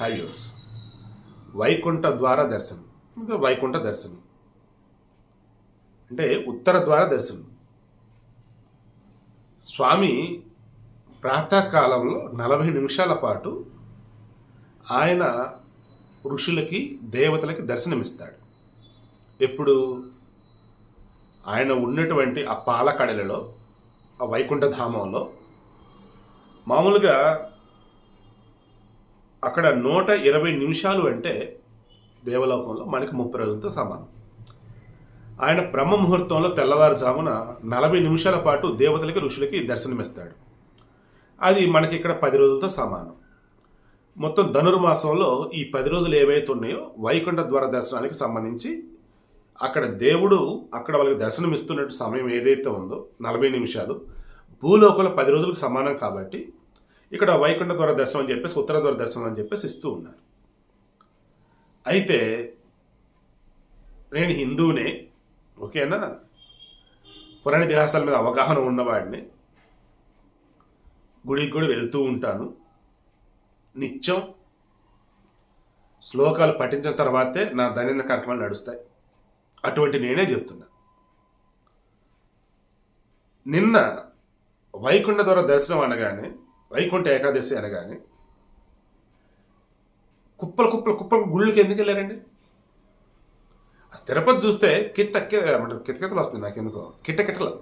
హైవ్యూస్ వైకుంఠ ద్వార దర్శనం. ఇంకా వైకుంఠ దర్శనం. అంటే ఉత్తర ద్వార దర్శనం. స్వామి ప్రాతకాలంలో నలభై నిమిషాల పాటు ఆయన ఋషులకి దేవతలకి దర్శనమిస్తాడు. ఎప్పుడు? ఆయన ఉన్నటువంటి ఆ పాలకడలలో ఆ వైకుంఠ ధామంలో మామూలుగా అక్కడ నూట ఇరవై నిమిషాలు అంటే దేవలోకంలో మనకి ముప్పై రోజులతో సమానం. ఆయన బ్రహ్మ ముహూర్తంలో తెల్లవారుజామున నలభై నిమిషాల పాటు దేవతలకి ఋషులకి దర్శనమిస్తాడు. అది మనకి ఇక్కడ పది రోజులతో సమానం. మొత్తం ధనుర్మాసంలో ఈ పది రోజులు ఏవైతే ఉన్నాయో వైకుంఠ ద్వార దర్శనానికి సంబంధించి అక్కడ దేవుడు అక్కడ వాళ్ళకి దర్శనం ఇస్తున్నట్టు సమయం ఏదైతే ఉందో నలభై నిమిషాలు భూలోకంలో పది రోజులకు సమానం కాబట్టి ఇక్కడ వైకుంఠ ద్వార దర్శనం అని చెప్పేసి ఉత్తర ద్వార దర్శనం అని చెప్పేసి ఇస్తూ ఉన్నారు. అయితే నేను హిందువునే ఓకేనా? పురాణ ఇతిహాసాల మీద అవగాహన ఉన్నవాడిని గుడికి కూడా వెళ్తూ ఉంటాను. నిత్యం శ్లోకాలు పఠించిన తర్వాతే నా దైనందిన కార్యక్రమాలు నడుస్తాయి. అటువంటి నేనే చెప్తున్నా. నిన్న వైకుంఠ ద్వారా దర్శనం అనగానే వైకుంఠ ఏకాదశి అనగానే కుప్పలు కుప్పలు కుప్పలు గుళ్ళకి ఎందుకు వెళ్ళారండి? ఆ తిరుపతి చూస్తే కిత్త కిటకిటలు వస్తుంది నాకు ఎందుకో కిట్టకిట్టలు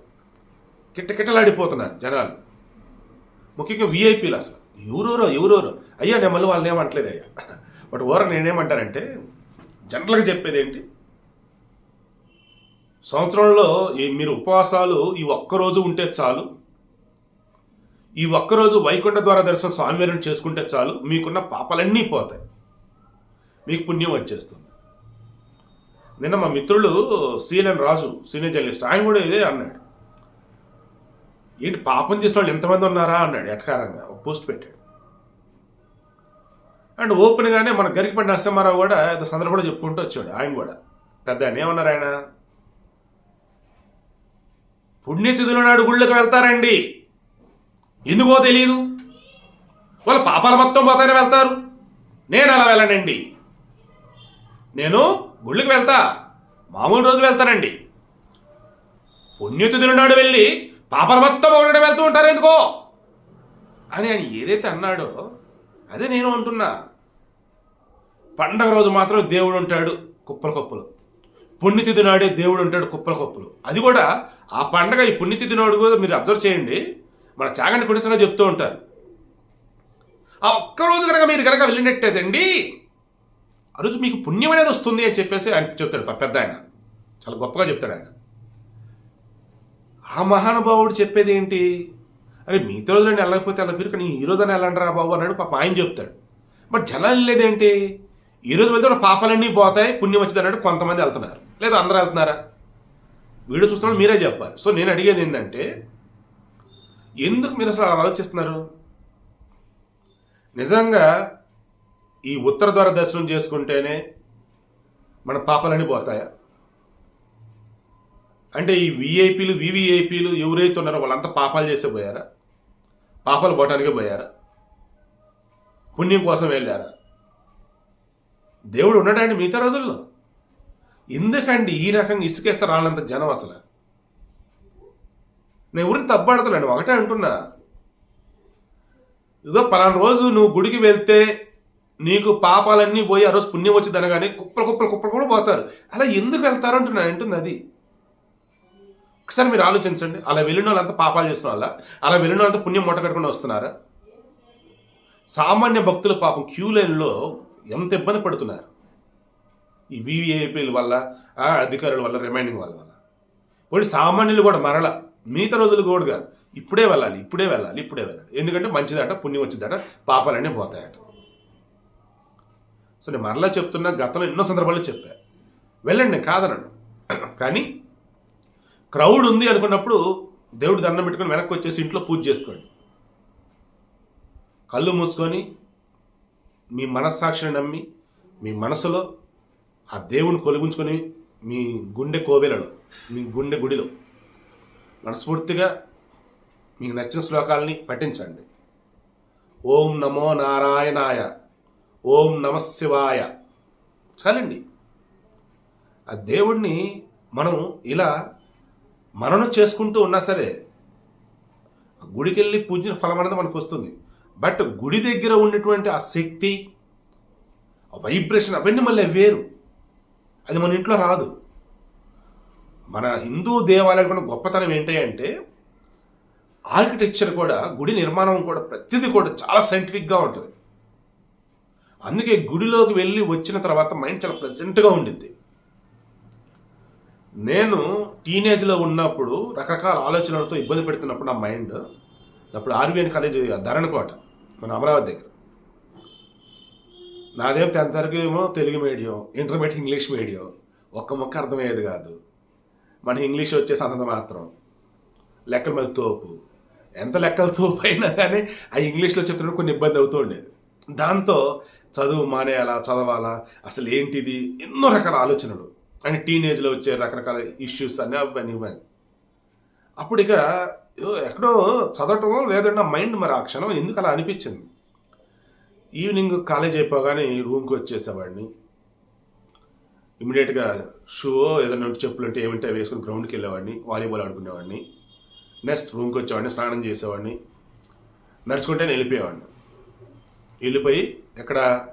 కిట్టకిట్టలాడిపోతున్నారు జనాలు. ముఖ్యంగా విఐపీలు అసలు. ఎవరోరో ఎవరోరో. అయ్యా నేను మళ్ళీ వాళ్ళని ఏమంటలేదు అయ్యా. బట్ ఓర నేనేమంటానంటే జనరల్గా చెప్పేది ఏంటి? సంవత్సరంలో ఈ మీరు ఉపవాసాలు ఈ ఒక్కరోజు ఉంటే చాలు. ఈ ఒక్కరోజు వైకుంఠ ద్వారా దర్శనం స్వామివారిని చేసుకుంటే చాలు మీకున్న పాపాలన్నీ పోతాయి. మీకు పుణ్యం వచ్చేస్తుంది. నిన్న మా మిత్రుడు సీఎన్ రాజు సీనియర్ జర్నలిస్ట్ ఆయన కూడా ఇదే అన్నాడు. ఏంటి పాపం చేసిన వాళ్ళు ఎంతమంది ఉన్నారా అన్నాడు ఎటకారంగా ఒక పోస్ట్ పెట్టాడు. అండ్ ఓపెన్గానే మన గరికపడి నరసింహారావు కూడా ఏదో సందర్భంలో చెప్పుకుంటూ వచ్చాడు ఆయన కూడా. పెద్ద ఆయన ఏమన్నారు ఆయన? పుణ్యతిథుల నాడు గుళ్ళకి వెళ్తారండి. ఎందుకో తెలియదు వాళ్ళ పాపాలు మొత్తం పోతానే వెళ్తారు. నేను అలా వెళ్ళనండి. నేను గుళ్ళకి వెళ్తా. మామూలు రోజు వెళ్తానండి. పుణ్యతి నాడు వెళ్ళి పాపాల మొత్తం ఒకటి వెళ్తూ ఉంటారు ఎందుకో? అని ఆయన ఏదైతే అన్నాడో అదే నేను అంటున్నా. పండగ రోజు మాత్రం దేవుడు ఉంటాడు కుప్పల కుప్పలు. పుణ్యతిథి నాడే దేవుడు ఉంటాడు కుప్పల కుప్పలు. అది కూడా ఆ పండగ ఈ పుణ్యతిథి నాడు కూడా మీరు అబ్జర్వ్ చేయండి. మన చాగంటి కుడిసంగా చెప్తూ ఉంటారు. ఆ ఒక్కరోజు కనుక మీరు కనుక వెళ్ళినట్టేదండి ఆ రోజు మీకు పుణ్యం అనేది వస్తుంది అని చెప్పేసి ఆయన చెప్తాడు పెద్ద ఆయన. చాలా గొప్పగా చెప్తాడు ఆయన. ఆ మహానుభావుడు చెప్పేది ఏంటి? అరే మిగతా రోజులని వెళ్ళకపోతే వెళ్ళకపోయారు కానీ ఈ రోజు అని వెళ్ళండిరా బాబు అన్నాడు పాప ఆయన చెప్తాడు. బట్ జనాలు లేదేంటి ఈరోజు వెళ్తే పాపాలన్నీ పోతాయి పుణ్యం వచ్చింది అన్నాడు కొంతమంది వెళ్తున్నారు. లేదా అందరూ వెళ్తున్నారా? వీడియో చూస్తున్నాడు మీరే చెప్పాలి. సో నేను అడిగేది ఏంటంటే ఎందుకు మీరు అసలు ఆలోచిస్తున్నారు? నిజంగా ఈ ఉత్తర ద్వార దర్శనం చేసుకుంటేనే మన పాపాలన్నీ పోతాయా అంటే ఈ విఐపీలు వివిఐపీలు ఎవరైతే ఉన్నారో వాళ్ళంతా పాపాలు చేసే పోయారా? పాపాలు పోవటానికే పోయారా? పుణ్యం కోసం వెళ్ళారా? దేవుడు ఉన్నాడండి మిగతా రోజుల్లో. ఎందుకండి ఈ రకంగా ఇసుకేస్తే రానంత జనం అసలు? నేను ఎవరిని తప్పాడతలేను ఒకటే అంటున్నా. ఇదో పలానా రోజు నువ్వు గుడికి వెళ్తే నీకు పాపాలన్నీ పోయి ఆ రోజు పుణ్యం వచ్చింది అనగానే కుప్పలు కుప్పలు కుప్పలు కూడా పోతారు. అలా ఎందుకు వెళ్తారు అంటున్నా అంటుంది అది. ఒకసారి మీరు ఆలోచించండి అలా వెళ్ళిన వాళ్ళంతా పాపాలు చేసిన వాళ్ళ అలా వెళ్ళిన వాళ్ళంతా పుణ్యం మూట కట్టుకుని వస్తున్నారా? సామాన్య భక్తుల పాపం క్యూ లైన్లో ఎంత ఇబ్బంది పడుతున్నారు? ఈ వివిఐపీల వల్ల అధికారుల వల్ల రిమైండింగ్ వాళ్ళ వల్ల. పోయి సామాన్యులు కూడా మరల మిగతా రోజులు కూడా కాదు. ఇప్పుడే వెళ్ళాలి ఇప్పుడే వెళ్ళాలి ఇప్పుడే వెళ్ళాలి. ఎందుకంటే మంచిదట పుణ్యం వచ్చిందట పాపాలన్నీ పోతాయట. సో నేను మరలా చెప్తున్నా గతంలో ఎన్నో సందర్భాల్లో చెప్పా. వెళ్ళండి కాదనను. కానీ క్రౌడ్ ఉంది అనుకున్నప్పుడు దేవుడు దండం పెట్టుకొని వెనక్కి వచ్చేసి ఇంట్లో పూజ చేసుకోండి. కళ్ళు మూసుకొని మీ మనస్సాక్షిని నమ్మి మీ మనసులో ఆ దేవుని కొలిగించుకొని మీ గుండె కోవెలలో మీ గుండె గుడిలో మనస్ఫూర్తిగా మీకు నచ్చిన శ్లోకాలని పఠించండి. ఓం నమో నారాయణాయ ఓం నమశివాయ చాలండి. ఆ దేవుడిని మనం ఇలా మననం చేసుకుంటూ ఉన్నా సరే ఆ గుడికి వెళ్ళి పూజిన ఫలం అనేది మనకు వస్తుంది. బట్ గుడి దగ్గర ఉన్నటువంటి ఆ శక్తి ఆ వైబ్రేషన్ అవన్నీ మళ్ళీ వేరు. అది మన ఇంట్లో రాదు. మన హిందూ దేవాలయాలు కూడా గొప్పతనం ఏంటి అంటే ఆర్కిటెక్చర్ కూడా గుడి నిర్మాణం కూడా ప్రతిదీ కూడా చాలా సైంటిఫిక్గా ఉంటుంది. అందుకే గుడిలోకి వెళ్ళి వచ్చిన తర్వాత మైండ్ చాలా ప్రజెంట్గా ఉండిద్ది. నేను టీనేజ్లో ఉన్నప్పుడు రకరకాల ఆలోచనలతో ఇబ్బంది పెడుతున్నప్పుడు నా మైండ్ అప్పుడు ఆర్బీఎన్ కాలేజ్ ధరణకోట మన అమరావతి దగ్గర. నాదేం టెన్త్ వరకు ఏమో Telugu medium intermediate English medium ఒక్క మొక్క అర్థమయ్యేది కాదు. మన ఇంగ్లీష్ వచ్చేసి అంత మాత్రం లెక్కల మీద తోపు. ఎంత లెక్కల తోపు అయినా కానీ ఆ ఇంగ్లీష్లో చెప్తున్నప్పుడు కొన్ని ఇబ్బంది అవుతూ ఉండేది. దాంతో చదువు మానేయాలా చదవాలా అసలు ఏంటిది? ఎన్నో రకాల ఆలోచనలు. అండ్ టీనేజ్లో వచ్చే రకరకాల ఇష్యూస్ అన్నీ అవన్నీ ఇవన్నీ అప్పుడు ఇక ఎక్కడో చదవటమో లేదంటే మైండ్ మరి ఆ క్షణం ఎందుకు అలా అనిపించింది? ఈవినింగ్ కాలేజ్ అయిపోగానే రూమ్కి వచ్చేసేవాడిని. ఇమీడియట్గా షూ ఏదైనా చెప్పులు అంటే ఏమంటే వేసుకుని గ్రౌండ్కి వెళ్ళేవాడిని వాలీబాల్ ఆడుకునేవాడిని. నెక్స్ట్ రూమ్కి వచ్చేవాడిని స్నానం చేసేవాడిని. నడుచుకుంటే నేను వెళ్ళిపోయేవాడిని. వెళ్ళిపోయి ఎక్కడ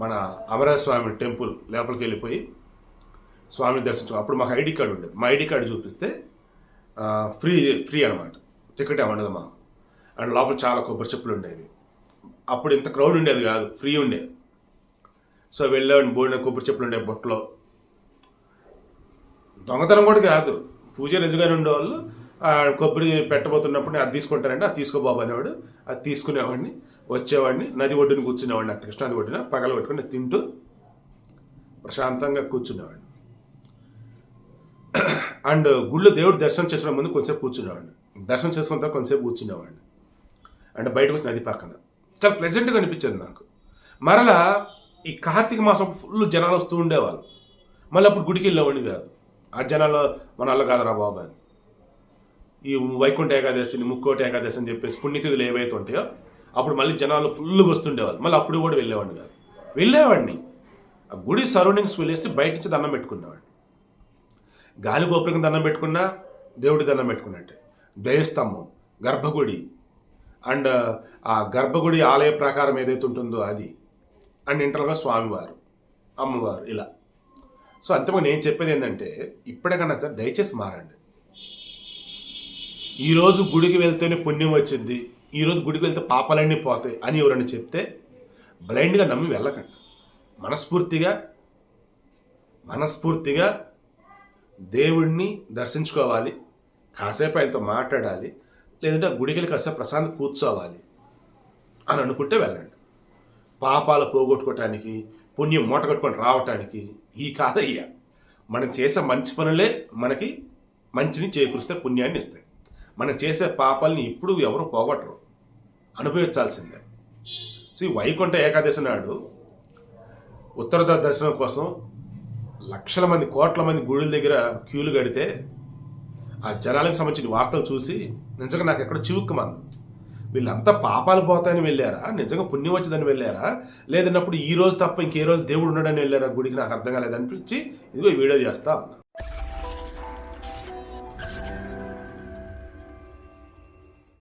మన అమరస్వామి స్వామి టెంపుల్ లోపలికి వెళ్ళిపోయి స్వామిని దర్శించు అప్పుడు మాకు ఐడి కార్డు ఉండేది. మా ఐడి కార్డు చూపిస్తే ఫ్రీ ఫ్రీ అనమాట టికెట్ ఏమండదు ఉండదు మా అండ్ లోపల చాలా కొబ్బరి చెప్పులు ఉండేవి. అప్పుడు ఇంత క్రౌడ్ ఉండేది కాదు ఫ్రీ ఉండేది. సో వెళ్ళేవాడిని బోడిన కొబ్బరి చెప్పులు ఉండే బొట్టలో దొంగతనం కూడా కాదు. పూజలు ఎదురుగానే ఉండేవాళ్ళు. కొబ్బరి పెట్టబోతున్నప్పుడు అది తీసుకుంటారంటే అది తీసుకోబాబు అనేవాడు. అది తీసుకునేవాడిని వచ్చేవాడిని. నది ఒడ్డున కూర్చునేవాడిని అక్కడ కృష్ణాది ఒడ్డున పగల పెట్టుకుని తింటూ ప్రశాంతంగా కూర్చునేవాడిని. అండ్ గుళ్ళు దేవుడు దర్శనం చేసిన ముందు కొంచెంసేపు కూర్చునేవాడిని. దర్శనం చేసుకున్న తర్వాత కొంచెంసేపు కూర్చునేవాడిని. అండ్ బయటకు వచ్చి నది పక్కన. చాలా ప్లెజెంట్గా అనిపించింది నాకు. మరలా ఈ కార్తీక మాసం ఫుల్ జనాలు వస్తూ ఉండేవాళ్ళు. మళ్ళీ అప్పుడు గుడికి వెళ్ళేవాడిని కాదు. ఆ జనాలు మన కాదురా బాబు అని. ఈ వైకుంఠ ఏకాదశిని ముక్కోటి ఏకాదశి అని చెప్పేసి పుణ్యతిథులు ఏవైతే ఉంటాయో అప్పుడు మళ్ళీ జనాలు ఫుల్గా వస్తుండేవాళ్ళు. మళ్ళీ అప్పుడు కూడా వెళ్ళేవాడిని కాదు. వెళ్ళేవాడిని. ఆ గుడి సరౌండింగ్స్ వెళ్ళేసి బయట నుంచి దండం పెట్టుకునేవాడిని. గాలి గోపురం దండం పెట్టుకున్నా దేవుడి దండం పెట్టుకున్నట్టే. ద్వయస్తంభం గర్భగుడి అండ్ ఆ గర్భగుడి ఆలయ ప్రకారం ఏదైతే ఉంటుందో అది. అండ్ ఇంటర్గా స్వామివారు అమ్మవారు ఇలా. సో అంతేమో నేను చెప్పేది ఏంటంటే ఇప్పటికన్నా సార్ దయచేసి మారండి. ఈరోజు గుడికి వెళ్తేనే పుణ్యం వచ్చింది ఈరోజు గుడికి వెళ్తే పాపాలన్నీ పోతాయి అని ఎవరైనా చెప్తే బ్లైండ్గా నమ్మి వెళ్ళకండి. మనస్ఫూర్తిగా మనస్ఫూర్తిగా దేవుడిని దర్శించుకోవాలి కాసేపు ఆయనతో మాట్లాడాలి లేదంటే ఆ గుడికి వెళ్ళి కాసేపు ప్రశాంత్ కూర్చోవాలి అని అనుకుంటే వెళ్ళండి. పాపాలు పోగొట్టుకోవటానికి పుణ్యం మూట కట్టుకొని రావటానికి ఈ కాదయ్యా. మనం చేసే మంచి పనులే మనకి మంచిని చేకూరుస్తే పుణ్యాన్ని ఇస్తాయి. మనం చేసే పాపాలని ఇప్పుడు ఎవరు పోగొట్టరు. అనుభవించాల్సిందే. సో ఈ వైకుంఠ ఏకాదశి నాడు ఉత్తర దర్శనం కోసం లక్షల మంది కోట్ల మంది గుడుల దగ్గర క్యూలు కడితే ఆ జనాలకు సంబంధించిన వార్తలు చూసి నిజంగా నాకు ఎక్కడ చివుక్కుమంది. వీళ్ళంతా పాపాలు పోతాయని వెళ్ళారా? నిజంగా పుణ్యం వచ్చిందని వెళ్ళారా? లేదన్నప్పుడు ఈ రోజు తప్ప ఇంకే రోజు దేవుడు ఉన్నాడని వెళ్ళారా? గుడికి నాకు అర్థం కాలేదనిపించి ఇదిగో వీడియో చేస్తా